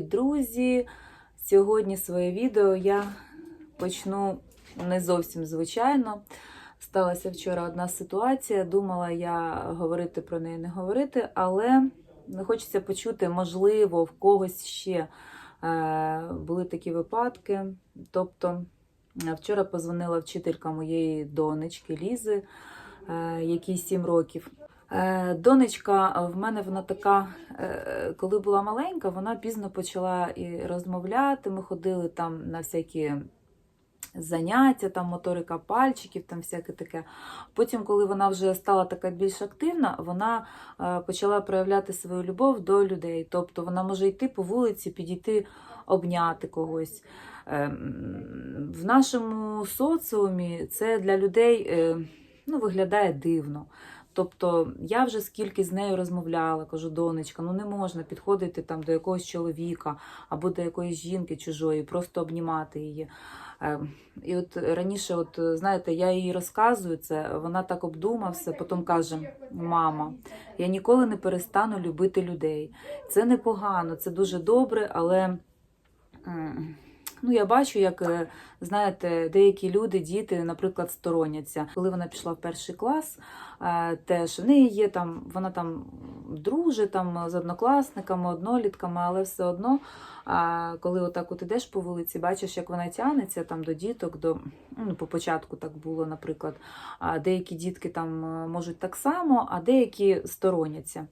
Друзі! Сьогодні своє відео я почну не зовсім звичайно. Сталася вчора одна ситуація. Думала я говорити про неї, не говорити, але хочеться почути, можливо, в когось ще е, були такі випадки. Тобто, е, вчора позвонила вчителька моєї донечки Лізи, е, якій 7 років. Е, Донечка в мене вона така, е, коли була маленька, вона пізно почала і розмовляти. Ми ходили там на всякі заняття, там моторика пальчиків, там всяке таке. Потім, коли вона вже стала така більш активна, вона е, почала проявляти свою любов до людей. Тобто вона може йти по вулиці, підійти, обняти когось. В нашому соціумі це для людей е, ну, виглядає дивно. Тобто я вже скільки з нею розмовляла, кажу, донечка, ну не можна підходити там до якогось чоловіка або до якоїсь жінки чужої, просто обнімати її. Е, І от раніше, от знаєте, я їй розказую це, вона так обдумав все, потім каже: Мама, я ніколи не перестану любити людей. Це непогано, це дуже добре, але. Ну, я бачу, як е, знаєте, деякі люди, діти, наприклад, стороняться. Коли вона пішла в перший клас, е, теж в неї є там, вона там дружить там з однокласниками, однолітками, але все одно, коли отак от ідеш по вулиці, бачиш, як вона тягнеться там до діток, до ну, по початку так було, наприклад. Деякі дітки там е, можуть так само, а деякі стороняться.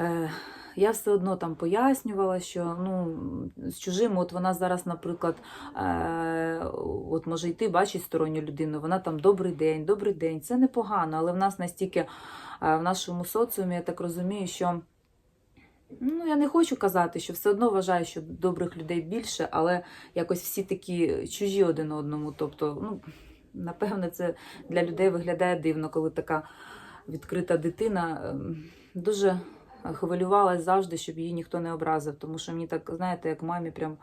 Е, я все одно там пояснювала, що ну, з чужим, от вона зараз, наприклад, е, от може йти, бачить сторонню людину, вона там добрий день, добрий день. Це непогано, але в нас настільки е, в нашому соціумі, я так розумію, що. Ну, я не хочу казати, що все одно вважаю, що добрих людей більше, але якось всі такі чужі один одному. Тобто, ну, напевне, це для людей виглядає дивно, коли така відкрита дитина ем, дуже хвилювалась завжди, щоб її ніхто не образив. Тому що мені так, знаєте, як мамі прям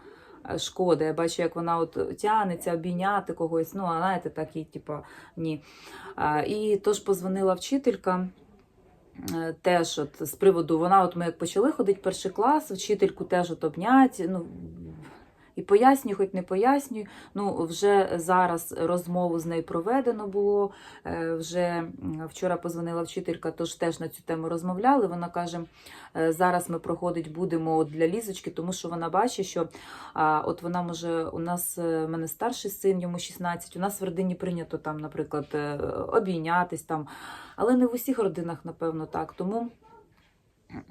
е, шкода. Я бачу, як вона от тянеться, обійняти когось. Ну, а знаєте, так і типа ні. І тож позвонила вчителька. е, Теж от з приводу, вона, от ми як почали ходити перший клас, вчительку теж от обнять. Ну, і пояснюю, хоч не пояснюю. Ну, вже зараз розмову з нею проведено було. Е, Вже вчора позвонила вчителька, тож теж на цю тему розмовляли. Вона каже: е, зараз ми проходить будемо для лізочки, тому що вона бачить, що от вона може, у нас е, в мене старший син, йому 16, у нас в родині прийнято там, наприклад, обійнятись там, але не в усіх родинах, напевно, так. Тому.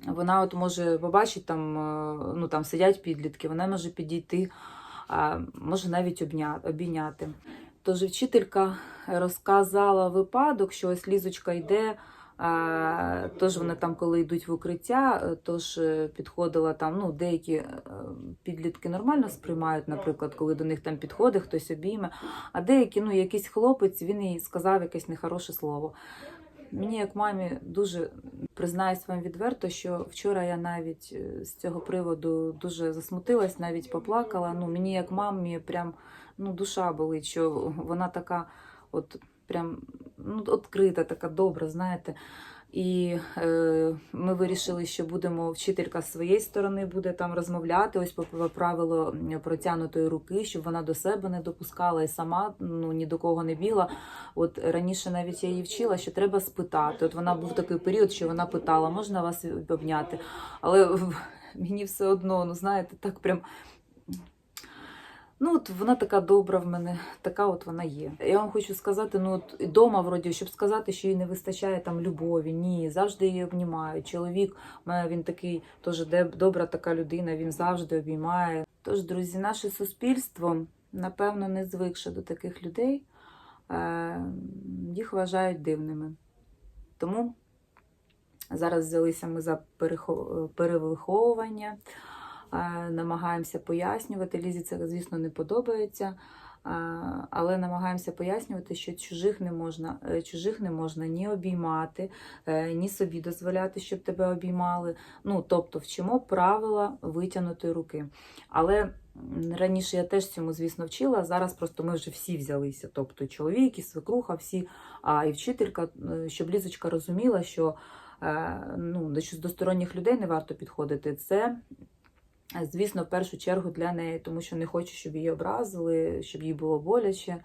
Вона от може побачить там, е, ну там сидять підлітки, вона може підійти, може навіть обійняти. Тож вчителька розказала випадок, що ось лізочка йде. Тож вони там, коли йдуть в укриття, е, тож е, підходила там, ну, деякі підлітки нормально сприймають, наприклад, коли до них там підходить, хтось обійме, а деякі, ну, якийсь хлопець, він їй сказав якесь нехороше слово. Мені, як мамі, дуже признаюсь вам відверто, що вчора я навіть е, з цього приводу дуже засмутилась, навіть поплакала. Ну, мені, як мамі, прям ну, душа болить, що вона така, от прям ну, відкрита, така добра, знаєте. І е, ми вирішили, що будемо вчителька з своєї сторони буде там розмовляти, ось по м, протягнутої руки, щоб вона до себе не допускала і сама ну ні до кого не бігла. От раніше навіть я її вчила, що треба спитати. От вона був такий період, що вона питала, можна вас обняти? Але мені все одно, ну знаєте, так прям. Ну, от вона така добра в мене, така от вона є. Я вам хочу сказати, ну от дома, вроді, щоб сказати, що їй не вистачає там любові. Ні, завжди її обнімають. Чоловік у він такий теж добра така людина, він завжди обіймає. Тож, друзі, наше суспільство, напевно, не звикше до таких людей. Е, Їх вважають дивними. Тому зараз взялися ми за перевиховування. Е, намагаємося пояснювати. Лізі це, звісно, не подобається, е, але намагаємося пояснювати, що чужих не можна, е, чужих не можна ні обіймати, ні собі дозволяти, щоб тебе обіймали. Ну, тобто, вчимо правила витягнутої руки. Але раніше я теж цьому, звісно, вчила. Зараз просто ми вже всі взялися. Тобто, чоловік, і свекруха, всі, а і вчителька, щоб Лізочка розуміла, що ну, до сторонніх людей не варто підходити. Це Звісно, в першу чергу для неї, тому що не хочу, щоб її образили, щоб їй було боляче.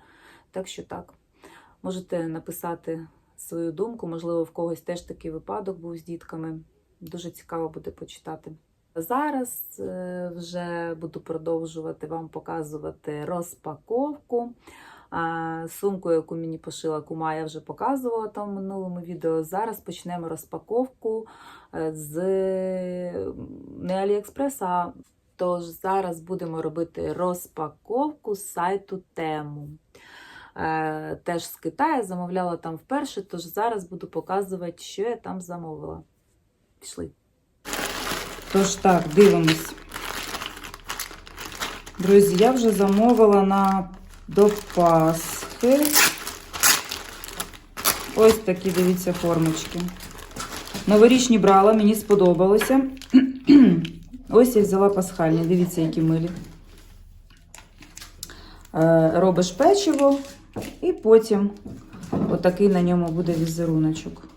Так що так, можете написати свою думку, можливо, в когось теж такий випадок був з дітками. Дуже цікаво буде почитати. Зараз е, вже буду продовжувати вам показувати розпаковку. Сумку, яку мені пошила кума, я вже показувала там в минулому відео. Зараз почнемо розпаковку е, з не Аліекспрес, а тож зараз будемо робити розпаковку з сайту Тему. Е, Теж з Китаю замовляла там вперше, тож зараз буду показувати, що я там замовила. Пішли. Тож так, дивимось. Друзі, я вже замовила на до Пасхи. Ось такі, дивіться, формочки. Новорічні брала, мені сподобалося. Ось я взяла пасхальні, дивіться, які милі. Е, Робиш печиво, і потім отакий на ньому буде візеруночок.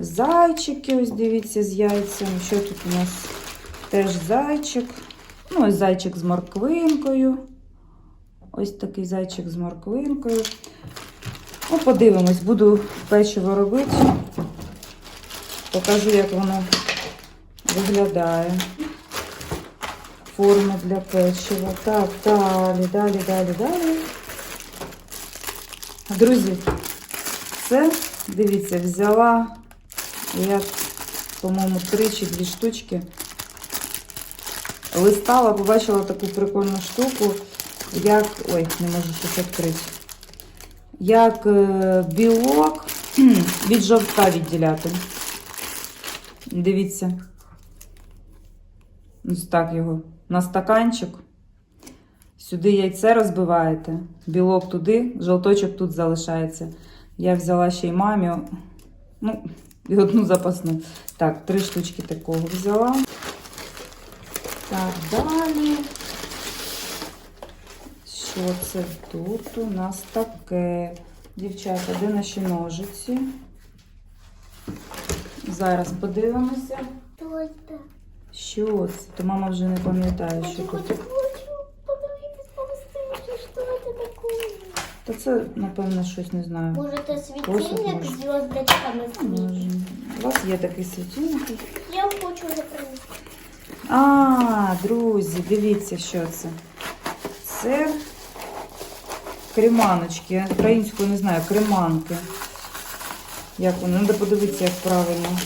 Зайчики, ось дивіться, з яйцями. Що тут у нас? Теж зайчик. Ну, ось зайчик з морквинкою. Ось такий зайчик з морквинкою. Ну, подивимось, буду печиво робити. Покажу, як воно виглядає. Форма для печива. Так, далі, далі, далі, далі. Друзі, це, дивіться, взяла я, по-моєму, три чи дві штучки. Листала, побачила таку прикольну штуку, як. Ой, не можу щось відкрити. Як е, білок від жовтка відділяти. Дивіться. Ось так його. На стаканчик. Сюди яйце розбиваєте, білок туди, жовточок тут залишається. Я взяла ще й мамі. Ну, і одну запасну. Так, три штучки такого взяла. Так, далі Що це тут у нас таке? Дівчата, де наші ножиці? Зараз подивимося. Что это? Що це? То мама вже не пам'ятає, що Хочу, тут. хочу, хочу. Подивитись повстивши, что это такое? Та це, напевно, щось не знаю. Может, это Посуд, светильник может. с звездочками Може. светит? У вас є такий світильник? Я хочу уже принести. А, друзі, дивіться, що це. Це креманочки. Українською не знаю, креманки. Як вони? Треба подивитися, як правильно.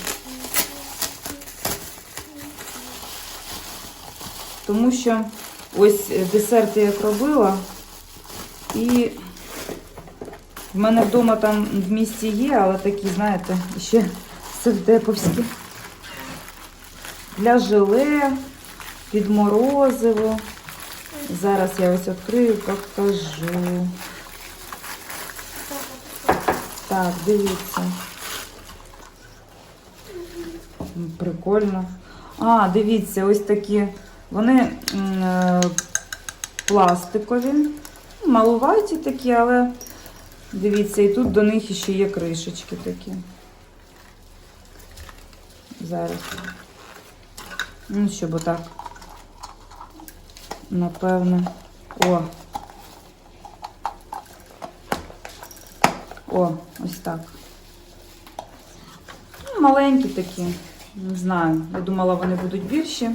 Тому що ось е, десерти як робила. І в мене вдома там в місті є, але такі, знаєте, ще севдеповські. Для желе, під морозиво. Зараз я ось відкрию, покажу. Так, дивіться. Прикольно. А, дивіться, ось такі. Вони е, пластикові. Ну, Малуваті такі, але дивіться, і тут до них ще є кришечки такі. Зараз. Ну, щоб отак. Напевно. О. О, ось так. Ну, маленькі такі. Не знаю. Я думала, вони будуть більші.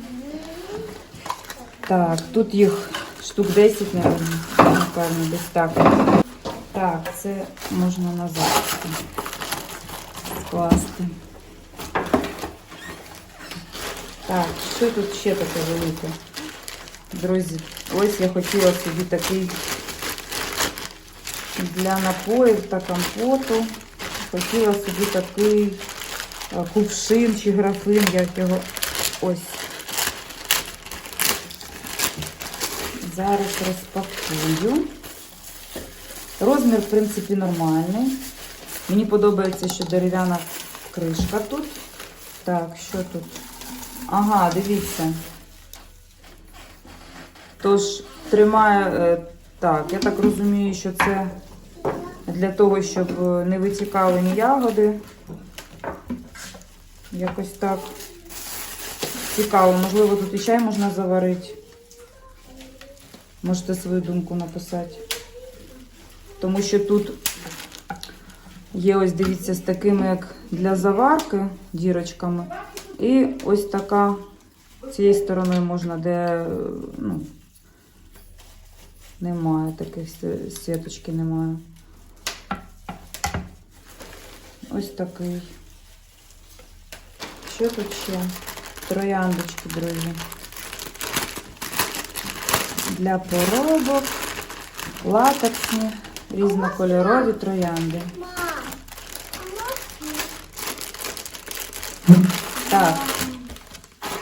Так, тут їх штук 10, напевно. Напевно, десь так. Так, це можна назад скласти. Так, що тут ще таке велике? Друзі, ось я хотіла собі такий для напоїв та компоту. Хотіла собі такий е, кувшин чи графин, як його ось. Зараз розпакую. Розмір, в принципі, нормальний. Мені подобається, що дерев'яна кришка тут. Так, що тут? Ага, дивіться. Тож тримає, е, так, я так розумію, що це для того, щоб е, не витікали ні ягоди. Якось так. Цікаво, можливо, тут і чай можна заварити. Можете свою думку написати. Тому що тут є ось, дивіться, з такими, як для заварки, дірочками. І ось така цією стороною можна, де е, ну, немає таких сі- сіточки, немає. Ось такий. Що тут ще? Трояндочки, друзі. Для поробок, латексні, різнокольорові троянди. Так,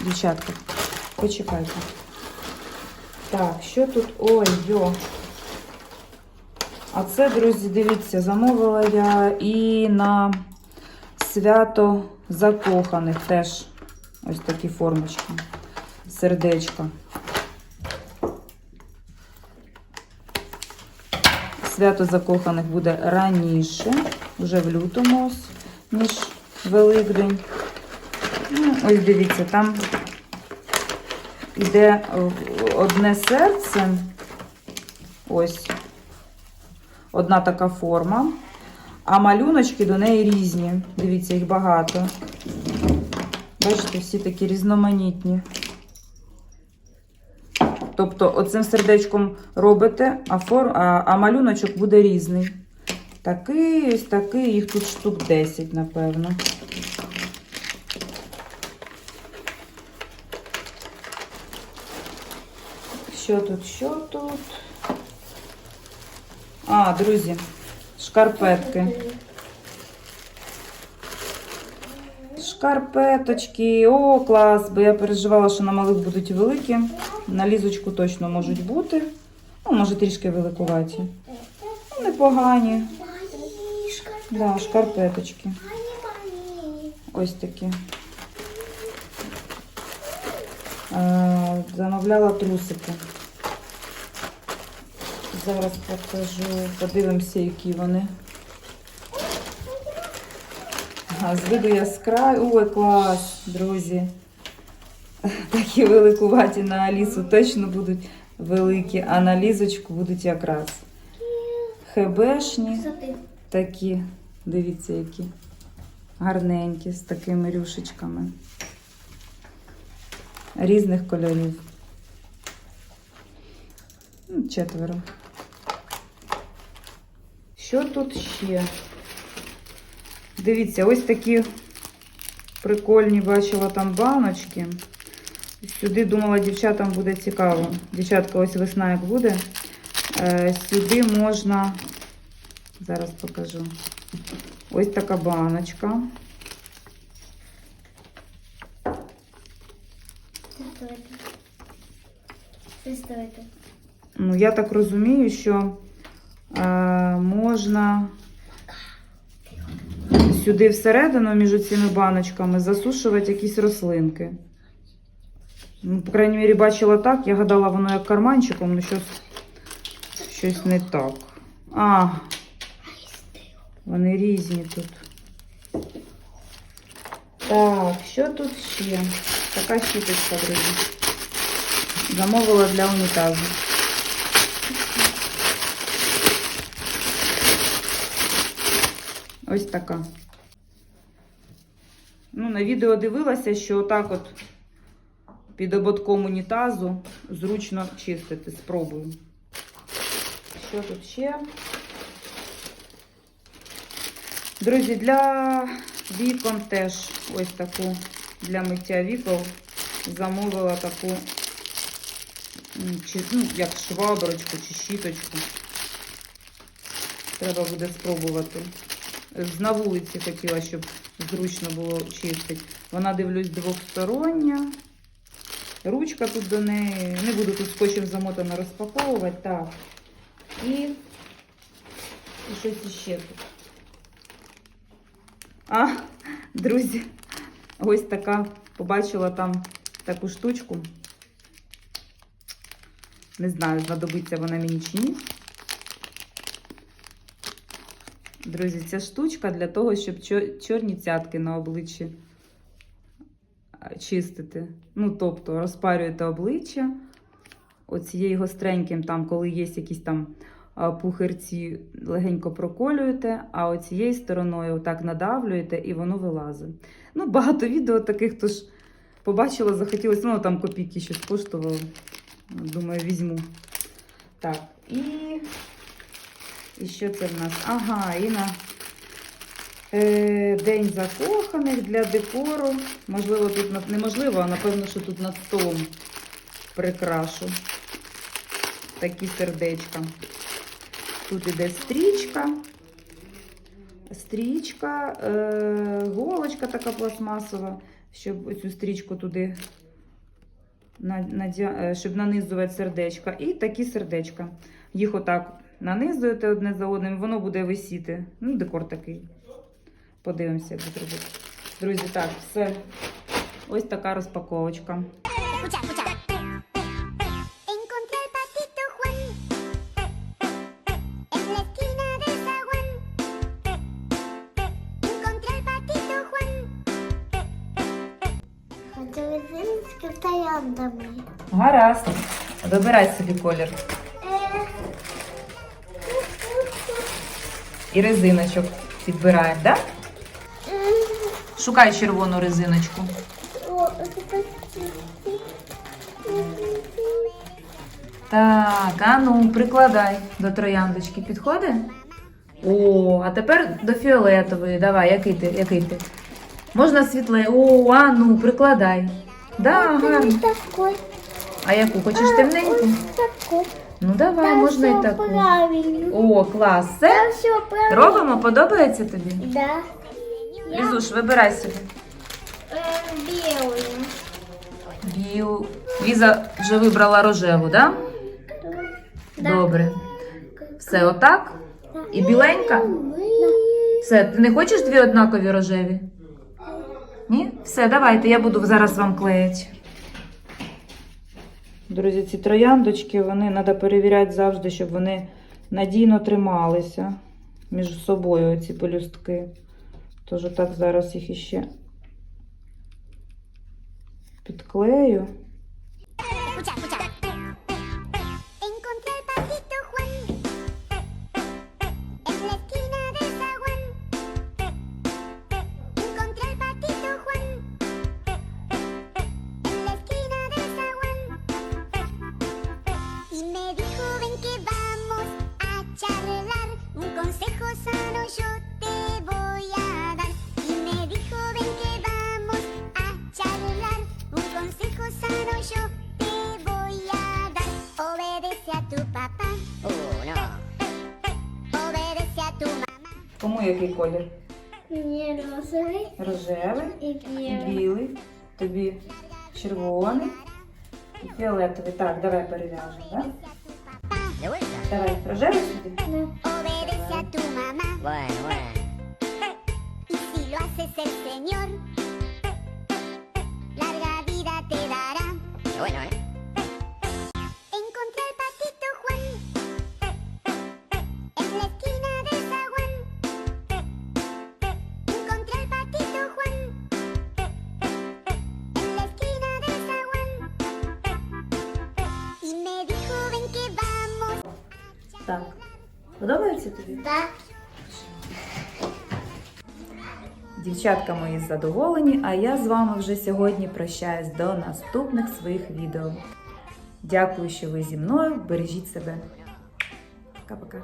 дівчатка, почекайте. Так, що тут? Ой, йо. А це, друзі, дивіться, замовила я і на свято закоханих теж ось такі формочки. Сердечка. Свято закоханих буде раніше, вже в лютому, ніж Великдень. Ну, ось дивіться, там іде одне серце. Ось. Одна така форма. А малюночки до неї різні. Дивіться, їх багато. Бачите, всі такі різноманітні. Тобто, оцим сердечком робите, а, фор... а, а малюночок буде різний. Такий, ось такий, їх тут штук 10, напевно. Що тут, що тут? А, друзі, шкарпетки. Шкарпеточки. О, клас! Бо я переживала, що на малих будуть великі. На лізочку точно можуть бути. Ну, може, трішки великуваті. Ну, непогані. Да, шкарпеточки. Ось такі. Е, замовляла трусики. Зараз покажу, подивимося, які вони. Ага, з виду яскраві. Ой, клас, друзі. Такі великуваті на Алісу точно будуть великі, а на лізочку будуть якраз. Хебешні. Такі, дивіться, які гарненькі, з такими рюшечками. Різних кольорів. Ну, Четверо. Що тут ще? Дивіться, ось такі прикольні бачила там баночки. Сюди думала, дівчатам буде цікаво. Дівчатка, ось весна як буде. Е, Сюди можна Зараз покажу. Ось така баночка. Ну, я так розумію, що можна сюди всередину між цими баночками засушувати якісь рослинки. Ну, по крайній мірі, бачила так. Я гадала, воно як карманчиком, але щось, щось не так. А, вони різні тут. Так, що тут ще? Така щіточка, друзі. Замовила для унітазу. Ось така. Ну, на відео дивилася, що отак от під ободком унітазу зручно чистити. Спробую. Що тут ще? Друзі, для вікон теж ось таку для миття вікон замовила таку ну, як шваброчку чи щіточку. Треба буде спробувати. З на вулиці хотіла, щоб зручно було чистити. Вона, дивлюсь, двостороння. Ручка тут до неї. Не буду тут скотчем замотано розпаковувати. Так. І, і щось іще тут. А, друзі, ось така, побачила там таку штучку. Не знаю, знадобиться вона мені чи ні. Друзі, ця штучка для того, щоб чорні цятки на обличчі чистите. Ну, тобто розпарюєте обличчя оцією гостреньким, там, коли є якісь там пухирці, легенько проколюєте, а оцією стороною отак надавлюєте і воно вилазить. Ну, багато відео таких, тож побачила, захотілося, ну там копійки щось коштувало. Думаю, візьму. Так, і, і що це в нас? Ага, і на е, День закоханих для декору. Можливо, тут на- неможливо, а напевно, що тут над столом прикрашу. Такі сердечка. Тут іде стрічка. Стрічка, е, голочка така пластмасова, щоб оцю стрічку туди на- е, щоб нанизувати сердечка. І такі сердечка. Їх отак нанизуєте одне за одним, воно буде висіти. Ну, декор такий. Подивимося, як буде робити. Друзі, так, все. Ось така розпаковочка. Escucha, escucha. Encontré al І резиночок підбираємо, так? Да? Шукай червону резиночку. Так, а ну, прикладай до трояндочки. Підходить? О, а тепер до фіолетової. Давай, який ти? Який ти? Можна світле. О, а ну, прикладай. Да, гарно. А яку? Хочеш темненьку? такой. Ну давай, можна і таку. правильно. О, клас. Все? все правильно. Робимо, подобається тобі? Да. Лізуш, вибирай собі. Белый. Біл. Ліза вже вибрала рожеву, да? Добре. Все отак? І біленька? Все, ти не хочеш дві однакові рожеві? Ні? Все, давайте, я буду зараз вам клеїти. Друзі, ці трояндочки, вони треба перевіряти завжди, щоб вони надійно трималися між собою, ці пелюстки. Тож так зараз їх іще підклею. Кому який колір? Мне розовый Рожевий. і білий, тобі червоний і фіолетовий. Так, давай перев'яжемо, да? Давай, рожевий сюди. Obedece a tu mamá. Bueno, Подобається тобі? Так. Дівчатка мої задоволені, а я з вами вже сьогодні прощаюсь до наступних своїх відео. Дякую, що ви зі мною. Бережіть себе. Пока-пока.